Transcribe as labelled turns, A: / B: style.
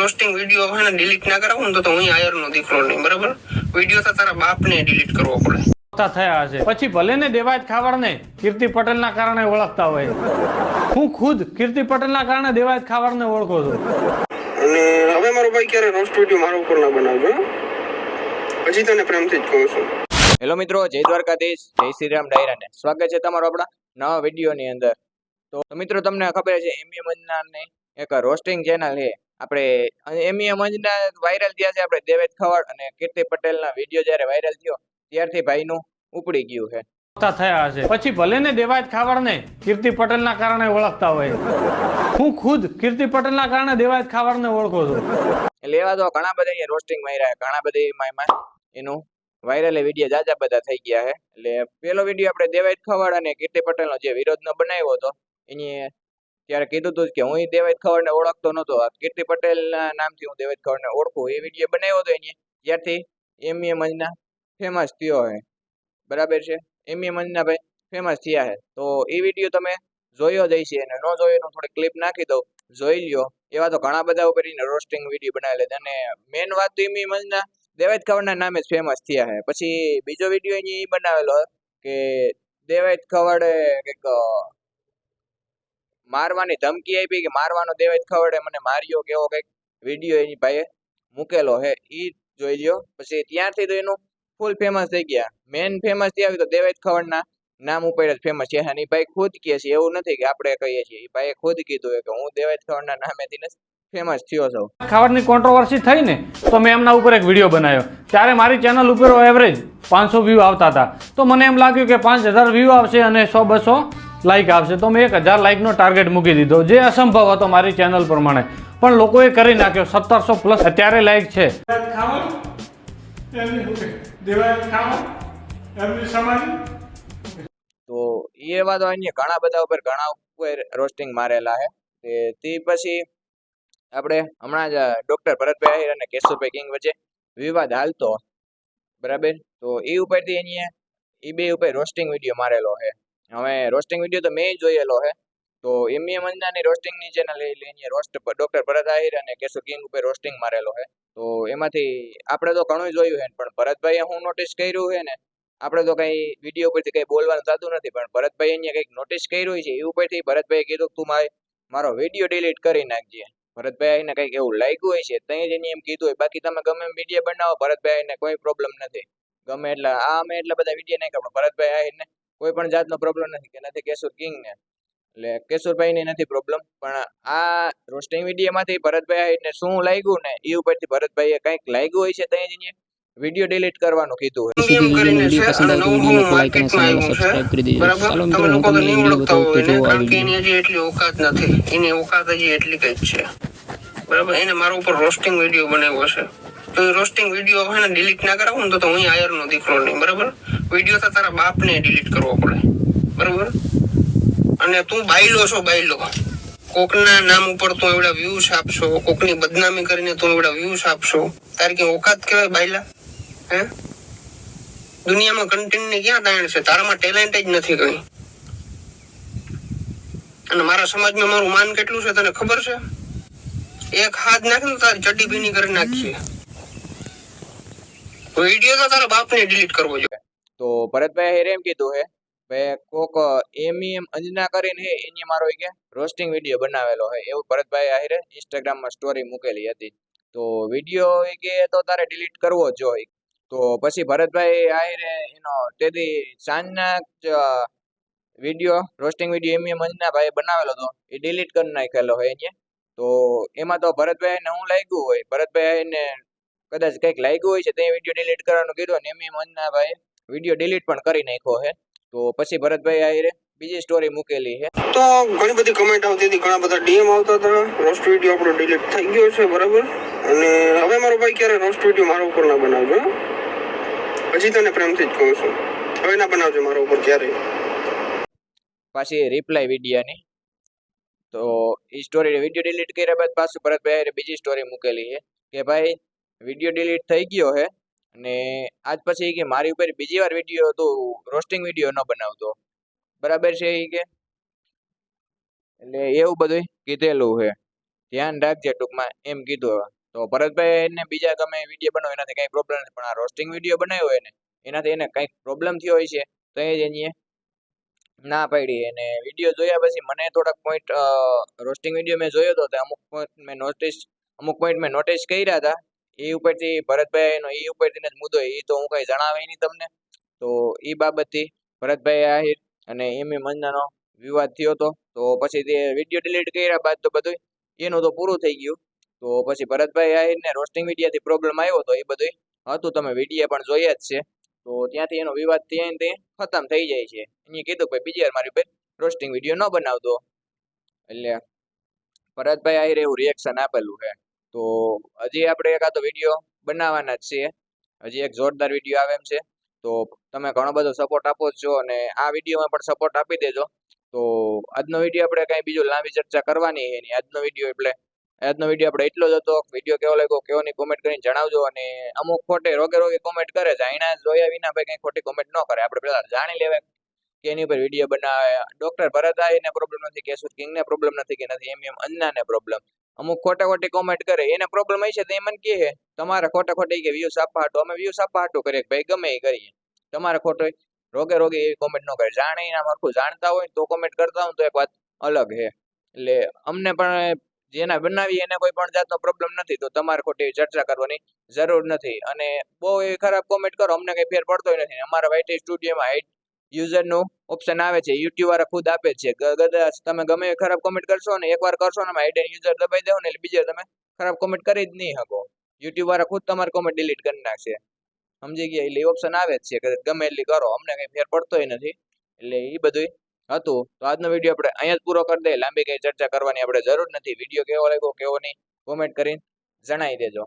A: Roasting video હોય ને delete ના કરાવું ને તો તો હું આયર નો દીકરો નહીં બરાબર? વીડિયો તો તારા બાપને ડિલીટ કરવો પડે.
B: થયા હશે. પછી ભલે ને દેવાયત ખાવાડને કીર્તિ પટેલના કારણે ઓળખતા હોય. હું ખુદ કીર્તિ પટેલના કારણે દેવાયત ખાવાડને ઓળખો છું.
A: અને હવે મારો ભાઈ ક્યારે રોસ્ટ વીડિયો મારા ઉપર ના બનાવજો પછી તને પ્રેમથી જ કહું છું.
C: હેલો મિત્રો જય દ્વારકાધીશ જય શ્રી રામ ડાયરાને. સ્વાગત છે તમારો આપણા નવા વિડીયોની અંદર. તો મિત્રો તમને ખબર છે એમએ મંજનાની એક રોસ્ટિંગ ચેનલ છે. આપણે એમએ મંજના વાયરલ થયા છે આપણે દેવેદ ખવાડ અને કીર્તિ પટેલના વીડિયો જ્યારે વાયરલ થયો ત્યારથી ભાઈનું ઉપડી ગયું છે.
B: થયા હશે. પછી ભલે ને દેવાયત ખાવાડને કીર્તિ પટેલના કારણે ઓળખતા હોય. હું ખુદ કીર્તિ પટેલના કારણે દેવાયત ખાવડને ઓળખો છું.
C: એટલે એવા તો ઘણા બધા અહીંયા રોસ્ટિંગ માર્યા ઘણા બધા એમાં એમાં એનું વાયરલ વીડિયો જાજા બધા થઈ ગયા છે. એટલે પેલો વીડિયો આપણે દેવાયત ખાવડ અને કીર્તિ પટેલનો જે વિરોધનો બનાવ્યો હતો એની ત્યારે કીધું હતું કે હું ઈ દેવાયત ખવાડને ઓળખતો નહોતો. કીર્તિ પટેલના નામથી હું દેવાયત ખવાડને ઓળખું. એ વીડિયો બનાવ્યો હતો એને ત્યારથી એમ એ મંજના ફેમસ થયો છે બરાબર છે? એમ એ મંજના ભાઈ ફેમસ થયા છે તો એ વીડિયો તમે જોયો જ હશે અને ન જોયો એનું થોડી ક્લિપ નાખી દઉં. જોઈ લ્યો. એવા તો ઘણા બધા ઉપર એને રોસ્ટિંગ વીડિયો બનાવેલા છે. અને મેન વાત તો એમ મંજના દેવાયત ખવડના નામે જ ફેમસ થયા છે પછી બીજો વીડિયો એ બનાવેલો કે દેવાયત ખવડે કંઈક મારવાની ધમકી આપી કે મારવાનો દેવાય ખવડે. મને માર્યો કેવો કંઈક વીડિયો એની ભાઈએ મૂકેલો હે. એ જોઈ લ્યો. પછી ત્યારથી તો એનું ફૂલ ફેમસ થઈ ગયા. મેન ફેમસ થયા તો દેવાય ખવડના નામ ઉપર ફેમસ છે. અને ભાઈ ખુદ કહે છે, એવું નથી કે આપણે કહીએ છીએ. એ ભાઈએ ખુદ કીધું કે હું દેવાય ખવડના નામેથી જ ફેમસ થયો છું.
B: ખાવાડની કોન્ટ્રોવર્સી થઈ ને, તો મેં એમના ઉપર એક વીડિયો બનાવ્યો. ત્યારે મારી ચેનલ ઉપર એવરેજ પાંચસો વ્યૂ આવતા હતા. તો મને એમ લાગ્યું કે પાંચ હજાર વ્યૂ આવશે અને સો બસો લાઇક આવશે તો મેં એક હજાર લાઇકનો ટાર્ગેટ મૂકી દીધો. જે અસંભવ હતો મારી ચેનલ પ્રમાણે. પણ લોકોએ કરી નાખ્યો. સત્તરસો પ્લસ અત્યારે લાઇક છે.
C: તો એ એવા તો અન્ય ઘણા બધા ઉપર ઘણા ઉપર રોસ્ટિંગ મારેલા છે. તે તે પછી આપણે હમણાં જ ડોક્ટર ભરતભાઈ આહિર અને કેશુભાઈ કિંગ વચ્ચે વિવાદ હાલતો. બરાબર? તો એ ઉપરથી એની એ બે ઉપર રોસ્ટિંગ વીડિયો મારેલો છે. હવે રોસ્ટિંગ વીડિયો તો મેં જોયેલો છે તો એમએ મંદાની રોસ્ટિંગની ચેનલ એની રોસ્ટ ડોક્ટર ભરત આહિર અને કેશુ કિંગ ઉપર રોસ્ટિંગ મારેલો છે તો એમાંથી આપણે તો ઘણું જોયું છે પણ ભરતભાઈએ હું નોટિસ કર્યું છે ને, આપણે તો કઈ વીડિયો ઉપરથી કઈ બોલવાનું થતું નથી, પણ ભરતભાઈ અહીંયા કંઈક નોટિસ કર્યું છે, એ ઉપરથી ભરતભાઈએ કીધું કે તું મારે, મારો વીડિયો ડિલીટ કરી નાખજે. ભરતભાઈ એને કંઈક એવું લાગ્યું હોય છે ત્યાં જ એને એમ કીધું હોય, બાકી તમે ગમે એમ વીડિયો બનાવો ભરતભાઈ એને કોઈ પ્રોબ્લેમ નથી. ગમે એટલે આ અમે એટલા બધા વીડિયો નહીં પણ ભરતભાઈ આહિરને કોઈ પણ જાતનો પ્રોબ્લેમ નથી કે નથી કેશુર કિંગને. એટલે કેશુરભાઈને નથી પ્રોબ્લેમ પણ આ રોસ્ટિંગ વિડીયોમાંથી ભરતભાઈ આહિરને શું લાગ્યું ને એ ઉપરથી ભરતભાઈએ કંઈક લાગ્યું હોય છે ત્યાં જ વીડિયો ડિલીટ કરવાનું કીધું હોય.
A: એમ કરીને છે અને નવું નવું માર્કેટમાં બરાબર? તમે લોકો તો નહીં ઓળખતા હોય એને કારણ કે એની હજી એટલી ઓકાત નથી. એની ઓકાત હજી એટલી કઈ છે. બરાબર? એને મારા ઉપર રોસ્ટિંગ વીડિયો બનાવ્યો છે. તો એ રોસ્ટિંગ વીડિયો હે ને ડિલીટ ના કરાવું ને તો તો હું આયર નો દીકરો નહીં બરાબર? વીડિયો તો તારા બાપને ડિલીટ કરવો પડે. બરાબર? અને તું બાયલો છો, બાયલો. કોકના નામ ઉપર તું એવડા વ્યૂઝ આપશો, કોકની બદનામી કરીને તું એવડા વ્યૂઝ આપશો. તારી કે ઓકાત કહેવાય બાયલા? હે? દુનિયામાં કન્ટેન્ટની ક્યાં તાણ છે? તારામાં ટેલેન્ટ જ નથી કઈ. અને મારા સમાજમાં મારું માન કેટલું છે તને ખબર છે? એક હાથ નાખે ને તારી ચડ્ડી ભીની કરી નાખીએ. વીડિયો તો તારા બાપને ડિલીટ કરવો જોઈએ.
C: તો ભરતભાઈ હેરે એમ કીધું હે ભાઈ કોક એમ એમ અંજના કરીને એની મારો કે રોસ્ટિંગ વીડિયો બનાવેલો હે. એવું ભરતભાઈ આહિરે ઇન્સ્ટાગ્રામમાં સ્ટોરી મૂકેલી હતી. તો વીડિયો એ કે તો તારે ડિલીટ કરવો જ જોઈએ. તો પછી ભરતભાઈ આહિરે એનો તેથી સાંજના જ વીડિયો રોસ્ટિંગ વીડિયો એમ એમ અંજના બનાવેલો હતો. એ ડિલીટ કરી નાખેલો હોય એને. તો એમાં તો ભરતભાઈને હું લાગ્યું હોય ભરતભાઈ એને કદાચ કંઈક લાગ્યું હોય છે, તે વીડિયો ડિલીટ કરવાનું કીધું ને એમ એમ અંજના વીડિયો ડિલીટ પણ કરી નાખ્યો છે. તો પછી ભરતભાઈ આહિરે બીજી સ્ટોરી મૂકેલી છે.
A: તો ઘણી બધી કમેન્ટ આવતી હતી ઘણા બધા ડીએમ આવતા હતા. રોસ્ટ વીડિયો આપણો ડિલીટ થઈ ગયો છે બરાબર? અને હવે મારો ભાઈ ક્યારે રોસ્ટ વીડિયો મારા ઉપર ના બનાવજો? હજી તને પ્રેમથી જ કહું છું. હવે ના બનાવજો મારા ઉપર ક્યારેય.
C: પાછી રિપ્લાય વિડીયાની. તો એ સ્ટોરી વીડિયો ડિલીટ કર્યા બાદ પાછું ભરતભાઈ બીજી સ્ટોરી મૂકેલી છે. કે ભાઈ વીડિયો ડિલીટ થઈ ગયો છે. અને આજ પછી કે મારી ઉપર બીજી વાર વીડિયો હતો રોસ્ટિંગ વીડિયો ન બનાવતો. બરાબર છે એ કે? એટલે એવું બધું કીધેલું છે. ધ્યાન રાખજે ટૂંકમાં એમ કીધું તો ભરતભાઈ એને બીજા ગમે વીડિયો બનાવો, એનાથી કંઈ પ્રોબ્લેમ નથી. પણ આ રોસ્ટિંગ વીડિયો બનાવ્યો હોય ને, એનાથી એને કંઈક પ્રોબ્લેમ થયો હોય છે, તો એ જ એની ના પાડી. અને વીડિયો જોયા પછી મને થોડાક પોઈન્ટ રોસ્ટિંગ વીડિયો મેં જોયો હતો અમુક પોઈન્ટ મેં નોટિસ અમુક પોઈન્ટ મેં નોટિસ કર્યા હતા. એ ઉપરથી ભરતભાઈ નો એ ઉપરથી મુદ્દો, એ તો હું કઈ જણાવે નહીં તમને. તો એ બાબતથી ભરતભાઈ આહિર અને એમ એ મંજાનો વિવાદ થયો હતો. તો પછી તે વીડિયો ડિલીટ કર્યા બાદ તો બધું એનું તો પૂરું થઈ ગયું. તો પછી ભરતભાઈ આહિરને રોસ્ટિંગ વિડીયાથી પ્રોબ્લેમ આવ્યો હતો, એ બધું હતું. તમે વીડિયો પણ જોયા જ છે. તો ત્યાંથી એનો વિવાદ ત્યાં તે ખતમ થઈ જાય છે. એને કીધું કે બીજી વાર મારી ઉપર રોસ્ટિંગ વીડિયો ન બનાવતો. એટલે ભરતભાઈ આહિરે એવું રિએક્શન આપેલું છે. તો હજી આપણે એકાદો વીડિયો બનાવવાના જ છીએ. હજી એક જોરદાર વીડિયો આવે એમ છે. તો તમે ઘણો બધો સપોર્ટ આપો છો અને આ વિડીયોમાં પણ સપોર્ટ આપી દેજો. તો આજનો વીડિયો આપણે કંઈ બીજું લાંબી ચર્ચા કરવાની એની આજનો વીડિયો એટલે આજનો વીડિયો આપણે એટલો જ હતો. વીડિયો કેવો લાગ્યો કેવો નહીં કોમેન્ટ કરીને જણાવજો અને અમુક ખોટે રોગે રોગે કોમેન્ટ કરે છે. એના જોયા વિના ભાઈ કંઈ ખોટી કોમેન્ટ ન કરે. આપણે પહેલાં જાણી લેવાય કે એની ઉપર વીડિયો બનાવે. ડોક્ટર ભરત આહીને પ્રોબ્લેમ નથી કે કિંગને પ્રોબ્લેમ નથી કે નથી. એમ એમ અન્નાને પ્રોબ્લેમ અમુક ખોટા ખોટી કોમેન્ટ કરે. એને પ્રોબ્લેમ હશે તો એ મને કહે તમારે ખોટા ખોટી કે વ્યૂઝ આપવા હાટું. અમે વ્યૂઝ આપવા હાટું કરીએ ભાઈ ગમે એ કરીએ. તમારે ખોટો રોગે રોગે એવી કોમેન્ટ ન કરે. જાણે એના મારખું જાણતા હોય તો કોમેન્ટ કરતા હોય તો એક વાત અલગ છે. એટલે અમને પણ જેના બનાવી એને કોઈ પણ જાતનો પ્રોબ્લેમ નથી, તો તમારે ખોટી ચર્ચા કરવાની જરૂર નથી. અને બહુ એવી ખરાબ કોમેન્ટ કરો, અમને કઈ ફેર પડતો નથી. અમારા વાઈટી સ્ટુડિયોમાં હાઈટ યુઝરનું ઓપ્શન આવે છે યુટ્યુબ વાળા ખુદ આપે છે. કદાચ તમે ગમે ખરાબ કોમેન્ટ કરશો ને, એકવાર કરશો ને હિડન યુઝર દબાઈ દેવો ને, એટલે બીજા તમે ખરાબ કોમેન્ટ કરી જ નહીં શકો. યુટ્યુબ વાળા ખુદ તમારી કોમેન્ટ ડિલીટ કરી નાખશે. સમજી ગયા? એટલે ઓપ્શન આવે જ છે. કે ગમે એટલી કરો, અમને કઈ ફેર પડતોય નથી. એટલે એ બધું હતું. તો આજનો વીડિયો આપણે અહીંયા જ પૂરો કરી દઈએ. લાંબી કઈ ચર્ચા કરવાની આપણે જરૂર નથી. વીડિયો કેવો લાગ્યો, કેવો નહીં કોમેન્ટ કરીને જણાવી દેજો.